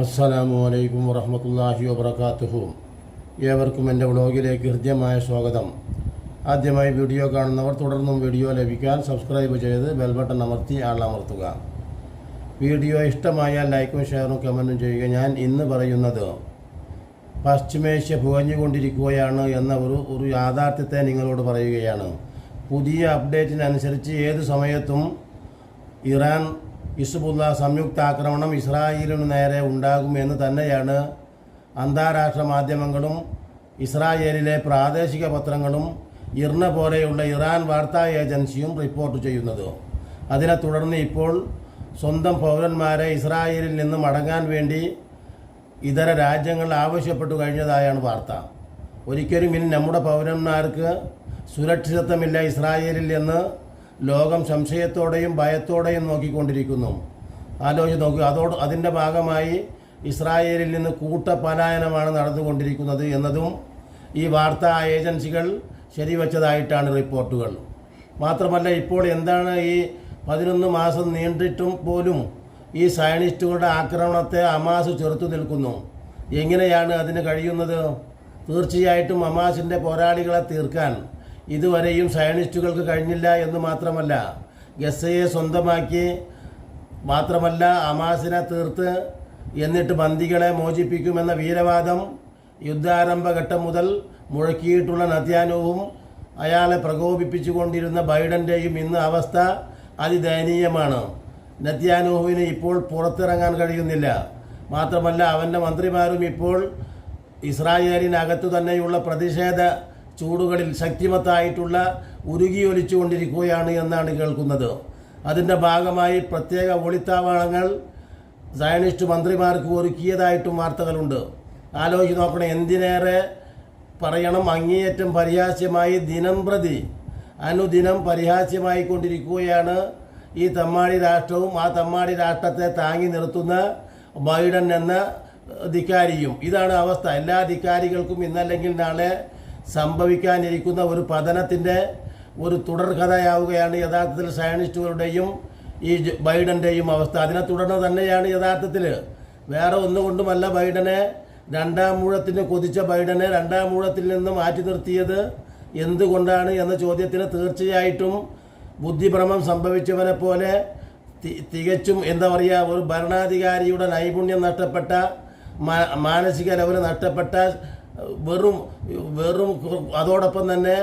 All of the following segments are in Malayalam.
അസ്സലാമു അലൈക്കും വറഹമത്തല്ലാഹി വബർക്കാത്തുഹു ഏവർക്കും എന്റെ വ്ളോഗിലേക്ക് ഹൃദ്യമായ സ്വാഗതം. ആദ്യമായി വീഡിയോ കാണുന്നവർ തുടർന്നും വീഡിയോ ലഭിക്കാൻ സബ്സ്ക്രൈബ് ചെയ്ത് ബെൽബട്ടൺ അമർത്തി ആളമർത്തുക വീഡിയോ ഇഷ്ടമായാൽ ലൈക്കും ഷെയറും കമന്റും ചെയ്യുക. ഞാൻ ഇന്ന് പറയുന്നത് പശ്ചിമേഷ്യ പുകഞ്ഞുകൊണ്ടിരിക്കുകയാണ് എന്ന ഒരു ഒരു യാഥാർത്ഥ്യത്തെ നിങ്ങളോട് പറയുകയാണ്. പുതിയ അപ്ഡേറ്റിനനുസരിച്ച് ഏത് സമയത്തും ഇറാൻ ഇസ്ബുള്ള സംയുക്ത ആക്രമണം ഇസ്രായേലിനു നേരെ ഉണ്ടാകുമെന്ന് തന്നെയാണ് അന്താരാഷ്ട്ര മാധ്യമങ്ങളും ഇസ്രായേലിലെ പ്രാദേശിക പത്രങ്ങളും ഇർണ പോലെയുള്ള ഇറാൻ വാർത്താ ഏജൻസിയും റിപ്പോർട്ട് ചെയ്യുന്നത്. അതിനെ തുടർന്ന് ഇപ്പോൾ സ്വന്തം പൗരന്മാരെ ഇസ്രായേലിൽ നിന്ന് മടങ്ങാൻ വേണ്ടി ഇതര രാജ്യങ്ങൾ ആവശ്യപ്പെട്ടു കഴിഞ്ഞതായാണ് വാർത്ത. ഒരിക്കലും ഇനി നമ്മുടെ പൗരന്മാർക്ക് സുരക്ഷിതത്വമില്ല ഇസ്രായേലിൽ എന്ന് ലോകം സംശയത്തോടെയും ഭയത്തോടെയും നോക്കിക്കൊണ്ടിരിക്കുന്നു. ആലോചിച്ച് നോക്കുക അതോട് അതിന്റെ ഭാഗമായി ഇസ്രായേലിൽ നിന്ന് കൂട്ടപലായനമാണ് നടന്നുകൊണ്ടിരിക്കുന്നത് എന്നതും ഈ വാർത്താ ഏജൻസികൾ ശരിവച്ചതായിട്ടാണ് റിപ്പോർട്ടുകൾ. മാത്രമല്ല ഇപ്പോൾ എന്താണ് ഈ പതിനൊന്ന് മാസം നീണ്ടിട്ടും പോലും ഈ സയനിസ്റ്റുകളുടെ ആക്രമണത്തെ അമാസ് ചെറുത്തു നിൽക്കുന്നു. എങ്ങനെയാണ് അതിന് കഴിയുന്നത്? തീർച്ചയായിട്ടും അമാസിന്റെ പോരാളികളെ തീർക്കാൻ ഇതുവരെയും സയനിസ്റ്റുകൾക്ക് കഴിഞ്ഞില്ല എന്ന് മാത്രമല്ല ഗസയെ സ്വന്തമാക്കി മാത്രമല്ല അമാസിനെ തീർത്ത് എന്നിട്ട് ബന്ദികളെ മോചിപ്പിക്കുമെന്ന വീരവാദം യുദ്ധാരംഭഘട്ടം മുതൽ മുഴക്കിയിട്ടുള്ള നത്യാനുവും അയാളെ പ്രകോപിപ്പിച്ചുകൊണ്ടിരുന്ന ബൈഡന്റെയും ഇന്ന് അവസ്ഥ അതിദയനീയമാണ്. നത്യാനുഹുവിന് ഇപ്പോൾ പുറത്തിറങ്ങാൻ കഴിയുന്നില്ല. മാത്രമല്ല അവന്റെ മന്ത്രിമാരും ഇപ്പോൾ ഇസ്രായേലിനകത്തു തന്നെയുള്ള പ്രതിഷേധ ചൂടുകളിൽ ശക്തിമത്തായിട്ടുള്ള ഉരുകിയൊലിച്ചുകൊണ്ടിരിക്കുകയാണ് എന്നാണ് കേൾക്കുന്നത്. അതിന്റെ ഭാഗമായി പ്രത്യേക ഒളിത്താവളങ്ങൾ സയനിസ്റ്റ് മന്ത്രിമാർക്ക് ഒരുക്കിയതായിട്ടും വാർത്തകളുണ്ട്. ആലോചിച്ച് നോക്കണം എന്തിനേറെ പറയണം? അങ്ങേയറ്റം പരിഹാസ്യമായി ദിനം പ്രതി അനുദിനം പരിഹാസ്യമായി കൊണ്ടിരിക്കുകയാണ് ഈ തമ്മാടി രാഷ്ട്രവും ആ തമ്മാടി രാഷ്ട്രത്തെ താങ്ങി നിർത്തുന്ന ബൈഡൻ എന്ന ധിക്കാരിയും ഇതാണ് അവസ്ഥ. എല്ലാ ധിക്കാരികൾക്കും ഇന്നല്ലെങ്കിൽ നാളെ സംഭവിക്കാനിരിക്കുന്ന ഒരു പതനത്തിന്റെ ഒരു തുടർകഥയാവുകയാണ് യഥാർത്ഥത്തിൽ സയനിസ്റ്റുകളുടെയും ഈ ബൈഡന്റെയും അവസ്ഥ. അതിനെ തുടർന്ന് തന്നെയാണ് യഥാർത്ഥത്തിൽ വേറെ ഒന്നുകൊണ്ടുമല്ല ബൈഡനെ രണ്ടാം മൂഴത്തിന് കൊതിച്ച ബൈഡനെ രണ്ടാം മൂഴത്തിൽ നിന്ന് മാറ്റി നിർത്തിയത് എന്തുകൊണ്ടാണ് എന്ന ചോദ്യത്തിന് തീർച്ചയായിട്ടും ബുദ്ധിഭ്രമം സംഭവിച്ചവനെ പോലെ തികച്ചും എന്താ പറയുക ഒരു ഭരണാധികാരിയുടെ നൈപുണ്യം നഷ്ടപ്പെട്ട മാനസിക ലെവൽ നഷ്ടപ്പെട്ട വെറും വെറും അതോടൊപ്പം തന്നെ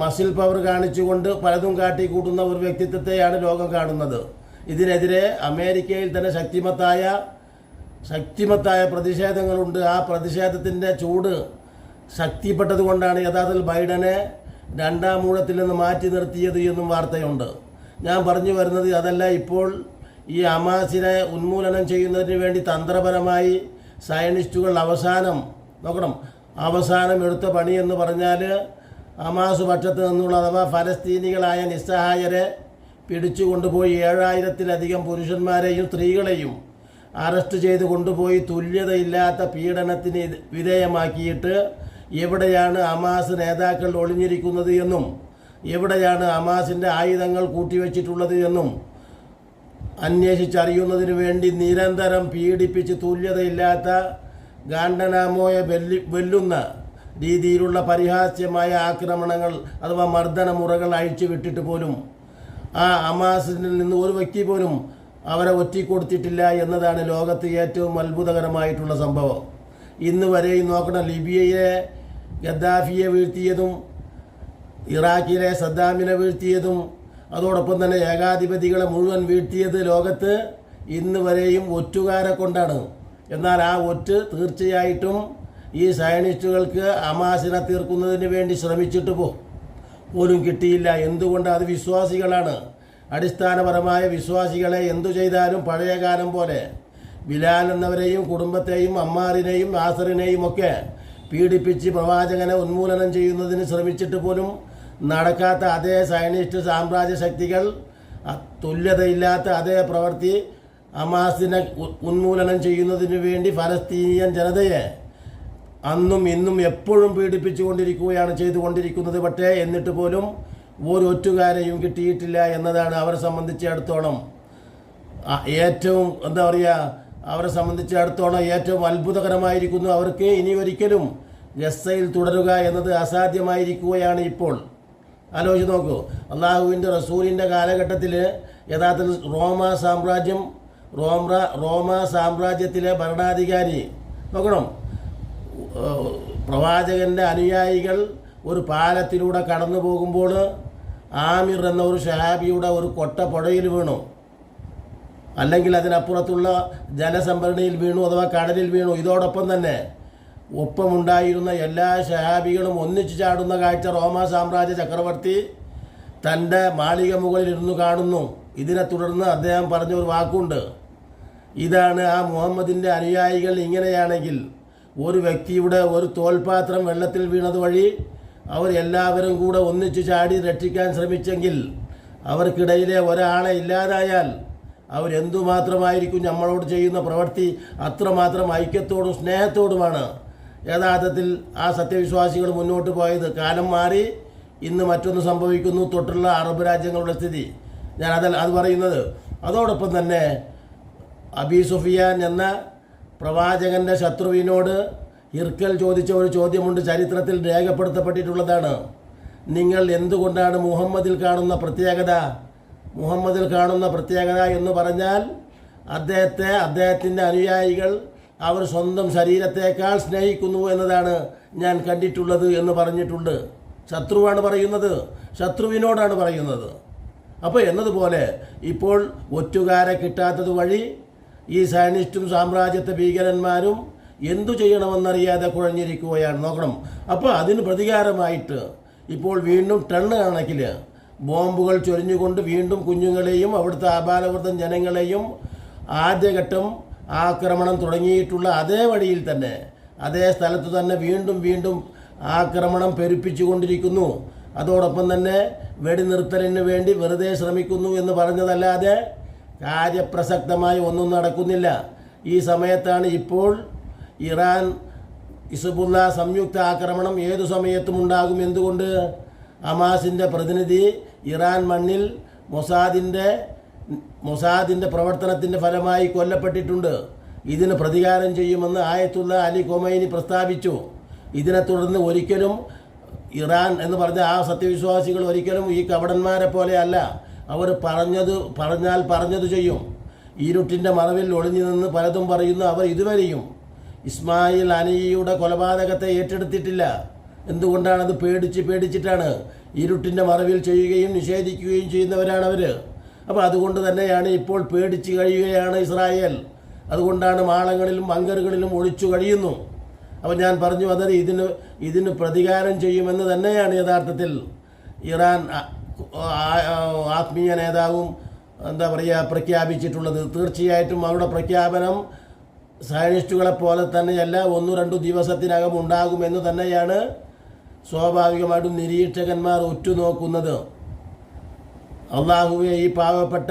മസിൽ പവർ കാണിച്ചുകൊണ്ട് പലതും കാട്ടിക്കൂട്ടുന്ന ഒരു വ്യക്തിത്വത്തെയാണ് ലോകം കാണുന്നത്. ഇതിനെതിരെ അമേരിക്കയിൽ തന്നെ ശക്തിമത്തായ ശക്തിമത്തായ പ്രതിഷേധങ്ങളുണ്ട്. ആ പ്രതിഷേധത്തിന്റെ ചൂട് ശക്തിപ്പെട്ടതുകൊണ്ടാണ് യഥാർത്ഥത്തിൽ ബൈഡനെ രണ്ടാം മൂഴത്തിൽ നിന്ന് മാറ്റി നിർത്തിയത് എന്നും വാർത്തയുണ്ട്. ഞാൻ പറഞ്ഞു വരുന്നത് അതല്ല ഇപ്പോൾ ഈ അമാസിനെ ഉന്മൂലനം ചെയ്യുന്നതിന് വേണ്ടി തന്ത്രപരമായി സയനിസ്റ്റുകൾ അവസാനം നോക്കണം. അവസാനം എടുത്ത പണി എന്ന് പറഞ്ഞാൽ അമാസ് പക്ഷത്ത് നിന്നുള്ള അഥവാ ഫലസ്തീനികളായ നിസ്സഹായരെ പിടിച്ചു കൊണ്ടുപോയി ഏഴായിരത്തിലധികം പുരുഷന്മാരെയും സ്ത്രീകളെയും അറസ്റ്റ് ചെയ്ത് കൊണ്ടുപോയി തുല്യതയില്ലാത്ത പീഡനത്തിന് വിധേയമാക്കിയിട്ട് എവിടെയാണ് അമാസ് നേതാക്കൾ ഒളിഞ്ഞിരിക്കുന്നത് എന്നും എവിടെയാണ് അമാസിന്റെ ആയുധങ്ങൾ കൂട്ടിവെച്ചിട്ടുള്ളത് എന്നും അന്വേഷിച്ചറിയുന്നതിന് വേണ്ടി നിരന്തരം പീഡിപ്പിച്ച് തുല്യതയില്ലാത്ത ഗാണ്ഡനാമോയ വെല്ലി വെല്ലുന്ന രീതിയിലുള്ള പരിഹാസ്യമായ ആക്രമണങ്ങൾ അഥവാ മർദ്ദനമുറകൾ അഴിച്ചു വിട്ടിട്ട് പോലും ആ അമാസിൽ നിന്ന് ഒരു വ്യക്തി പോലും അവരെ ഒറ്റിക്കൊടുത്തിട്ടില്ല എന്നതാണ് ലോകത്ത് ഏറ്റവും അത്ഭുതകരമായിട്ടുള്ള സംഭവം. ഇന്ന് വരെയും നോക്കണം ലിബിയയെ ഗദ്ദാഫിയെ വീഴ്ത്തിയതും ഇറാഖിലെ സദ്ദാമിനെ വീഴ്ത്തിയതും അതോടൊപ്പം തന്നെ ഏകാധിപതികളെ മുഴുവൻ വീഴ്ത്തിയത് ലോകത്ത് ഇന്ന് വരെയും ഒറ്റുകാരെ കൊണ്ടാണ്. എന്നാൽ ആ ഒറ്റ് തീർച്ചയായിട്ടും ഈ സയനിസ്റ്റുകൾക്ക് അമാസിനെ തീർക്കുന്നതിന് വേണ്ടി ശ്രമിച്ചിട്ട് പോലും കിട്ടിയില്ല. എന്തുകൊണ്ട് അത് വിശ്വാസികളാണ്? അടിസ്ഥാനപരമായ വിശ്വാസികളെ എന്തു ചെയ്താലും പഴയ കാലം പോലെ ബിലാൽ എന്നവരെയും കുടുംബത്തെയും അമ്മാറിനെയും ആസറിനെയും ഒക്കെ പീഡിപ്പിച്ച് പ്രവാചകനെ ഉന്മൂലനം ചെയ്യുന്നതിന് ശ്രമിച്ചിട്ട് പോലും നടക്കാത്ത അതേ സയനിസ്റ്റ് സാമ്രാജ്യ ശക്തികൾ തുല്യതയില്ലാത്ത അതേ പ്രവൃത്തി അമാസിനെ ഉന്മൂലനം ചെയ്യുന്നതിന് വേണ്ടി ഫലസ്തീനിയൻ ജനതയെ അന്നും ഇന്നും എപ്പോഴും പീഡിപ്പിച്ചുകൊണ്ടിരിക്കുകയാണ് ചെയ്തുകൊണ്ടിരിക്കുന്നത്. പക്ഷേ എന്നിട്ട് പോലും ഒരൊറ്റുകാരെയും കിട്ടിയിട്ടില്ല എന്നതാണ് അവരെ സംബന്ധിച്ചിടത്തോളം. ഏറ്റവും എന്താ പറയുക അവരെ സംബന്ധിച്ചിടത്തോളം ഏറ്റവും അത്ഭുതകരമായിരിക്കുന്നു. അവർക്ക് ഇനി ഒരിക്കലും ഗസയിൽ തുടരുക എന്നത് അസാധ്യമായിരിക്കുകയാണ് ഇപ്പോൾ. ആലോചിച്ച് നോക്കൂ. അള്ളാഹുവിന്റെ റസൂലിന്റെ കാലഘട്ടത്തിൽ യഥാർത്ഥത്തിൽ റോമ സാമ്രാജ്യം റോമ റോമ സാമ്രാജ്യത്തിലെ ഭരണാധികാരി. നോക്കണം. പ്രവാചകന്റെ അനുയായികൾ ഒരു പാലത്തിലൂടെ കടന്നു പോകുമ്പോൾ ആമിർ എന്ന ഒരു ഷഹാബിയുടെ ഒരു കൊട്ട പുഴയിൽ വീണു. അല്ലെങ്കിൽ അതിനപ്പുറത്തുള്ള ജലസംഭരണിയിൽ വീണു അഥവാ കടലിൽ വീണു. ഇതോടൊപ്പം തന്നെ ഒപ്പമുണ്ടായിരുന്ന എല്ലാ ഷഹാബികളും ഒന്നിച്ചു ചാടുന്ന കാഴ്ച റോമ സാമ്രാജ്യ ചക്രവർത്തി തന്റെ മാളിക മുകളിൽ ഇരുന്നു കാണുന്നു. ഇതിനെ തുടർന്ന് അദ്ദേഹം പറഞ്ഞ ഒരു വാക്കുണ്ട്. ഇതാണ് ആ മുഹമ്മദിന്റെ അനുയായികൾ ഇങ്ങനെയാണെങ്കിൽ ഒരു വ്യക്തിയുടെ ഒരു തോൽപാത്രം വെള്ളത്തിൽ വീണത് വഴി അവർ എല്ലാവരും കൂടെ ഒന്നിച്ചു ചാടി രക്ഷിക്കാൻ ശ്രമിച്ചെങ്കിൽ അവർക്കിടയിലെ ഒരാളെ ഇല്ലാതായാൽ അവരെന്തുമാത്രമായിരിക്കും നമ്മളോട് ചെയ്യുന്ന പ്രവൃത്തി? അത്രമാത്രം ഐക്യത്തോടും സ്നേഹത്തോടുമാണ്. യഥാർത്ഥത്തിൽ ആ സത്യവിശ്വാസികൾ മുന്നോട്ട് പോയത്. കാലം മാറി ഇന്ന് മറ്റൊന്ന് സംഭവിക്കുന്നു. തൊട്ടുള്ള അറബ് രാജ്യങ്ങളുടെ സ്ഥിതി. ഞാൻ അതല്ല അത് പറയുന്നത്. അതോടൊപ്പം തന്നെ അബി സുഫിയാൻ എന്ന പ്രവാചകന്റെ ശത്രുവിനോട് ഇർക്കൽ ചോദിച്ച ഒരു ചോദ്യമുണ്ട് ചരിത്രത്തിൽ രേഖപ്പെടുത്തപ്പെട്ടിട്ടുള്ളതാണ്. നിങ്ങൾ എന്തുകൊണ്ടാണ് മുഹമ്മദിൽ കാണുന്ന പ്രത്യേകത? മുഹമ്മദിൽ കാണുന്ന പ്രത്യേകത എന്ന് പറഞ്ഞാൽ അദ്ദേഹത്തെ അദ്ദേഹത്തിന്റെ അനുയായികൾ അവർ സ്വന്തം ശരീരത്തേക്കാൾ സ്നേഹിക്കുന്നു എന്നതാണ് ഞാൻ കണ്ടിട്ടുള്ളത് എന്ന് പറഞ്ഞിട്ടുണ്ട്. ശത്രുവാണ് പറയുന്നത്. ശത്രുവിനോടാണ് പറയുന്നത്. അപ്പോൾ എന്നതുപോലെ ഇപ്പോൾ ഒറ്റുകാരെ കിട്ടാത്തത് വഴി ഈ സയനിസ്റ്റും സാമ്രാജ്യത്തെ ഭീകരന്മാരും എന്തു ചെയ്യണമെന്നറിയാതെ കുഴഞ്ഞിരിക്കുകയാണ്. നോക്കണം. അപ്പോൾ അതിന് പ്രതികാരമായിട്ട് ഇപ്പോൾ വീണ്ടും ടണ്ണ് കണക്കിൽ ബോംബുകൾ ചൊരിഞ്ഞുകൊണ്ട് വീണ്ടും കുഞ്ഞുങ്ങളെയും അവിടുത്തെ ആബാലവൃദ്ധം ജനങ്ങളെയും ആദ്യഘട്ടം ആക്രമണം തുടങ്ങിയിട്ടുള്ള അതേ വഴിയിൽ തന്നെ അതേ സ്ഥലത്ത് തന്നെ വീണ്ടും വീണ്ടും ആക്രമണം പെരുപ്പിച്ചുകൊണ്ടിരിക്കുന്നു. അതോടൊപ്പം തന്നെ വെടിനിർത്തലിന് വേണ്ടി വെറുതെ ശ്രമിക്കുന്നു എന്ന് പറഞ്ഞതല്ലാതെ കാര്യപ്രസക്തമായി ഒന്നും നടക്കുന്നില്ല. ഈ സമയത്താണ് ഇപ്പോൾ ഇറാൻ ഇസുബുല്ല സംയുക്ത ആക്രമണം ഏതു സമയത്തും ഉണ്ടാകും എന്തുകൊണ്ട്? ഹമാസിന്റെ പ്രതിനിധി ഇറാൻ മണ്ണിൽ മൊസാദിന്റെ മൊസാദിന്റെ പ്രവർത്തനത്തിന്റെ ഫലമായി കൊല്ലപ്പെട്ടിട്ടുണ്ട്. ഇതിന് പ്രതികാരം ചെയ്യുമെന്ന് ആയത്തുള്ള അലി കൊമൈനി പ്രസ്താവിച്ചു. ഇതിനെ തുടർന്ന് ഒരിക്കലും ഇറാൻ എന്ന് പറഞ്ഞ ആ സത്യവിശ്വാസികൾ ഒരിക്കലും ഈ കവടന്മാരെ പോലെയല്ല അവർ പറഞ്ഞത് പറഞ്ഞാൽ പറഞ്ഞത് ചെയ്യും. ഇരുട്ടിന്റെ മറവിൽ ഒളിഞ്ഞു നിന്ന് പലതും പറയുന്നു അവർ ഇതുവരെയും ഇസ്മായിൽ അനിയുടെ കൊലപാതകത്തെ ഏറ്റെടുത്തിട്ടില്ല. എന്തുകൊണ്ടാണത് പേടിച്ച് പേടിച്ചിട്ടാണ് ഇരുട്ടിന്റെ മറവിൽ ചെയ്യുകയും നിഷേധിക്കുകയും ചെയ്യുന്നവരാണ് അവർ? അപ്പോൾ അതുകൊണ്ട് തന്നെയാണ് ഇപ്പോൾ പേടിച്ച് കഴിയുകയാണ് ഇസ്രായേൽ. അതുകൊണ്ടാണ് മാളങ്ങളിലും ബങ്കറുകളിലും ഒളിച്ചു കഴിയുന്നു. അപ്പോൾ ഞാൻ പറഞ്ഞു വന്നത് ഇതിന് ഇതിന് പ്രതികാരം ചെയ്യുമെന്ന് തന്നെയാണ് യഥാർത്ഥത്തിൽ ഇറാൻ ആത്മീയ നേതാവും എന്താ പറയുക പ്രഖ്യാപിച്ചിട്ടുള്ളത്. തീർച്ചയായിട്ടും അവരുടെ പ്രഖ്യാപനം സയനിസ്റ്റുകളെ പോലെ തന്നെയല്ല ഒന്നു രണ്ടു ദിവസത്തിനകം ഉണ്ടാകുമെന്ന് തന്നെയാണ് സ്വാഭാവികമായിട്ടും നിരീക്ഷകന്മാർ ഉറ്റുനോക്കുന്നത്. അള്ളാഹുവെ ഈ പാവപ്പെട്ട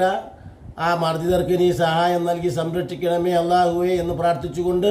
ആ മർദ്ദിതർക്ക് നീ സഹായം നൽകി സംരക്ഷിക്കണമേ അള്ളാഹുവെ എന്ന് പ്രാർത്ഥിച്ചുകൊണ്ട്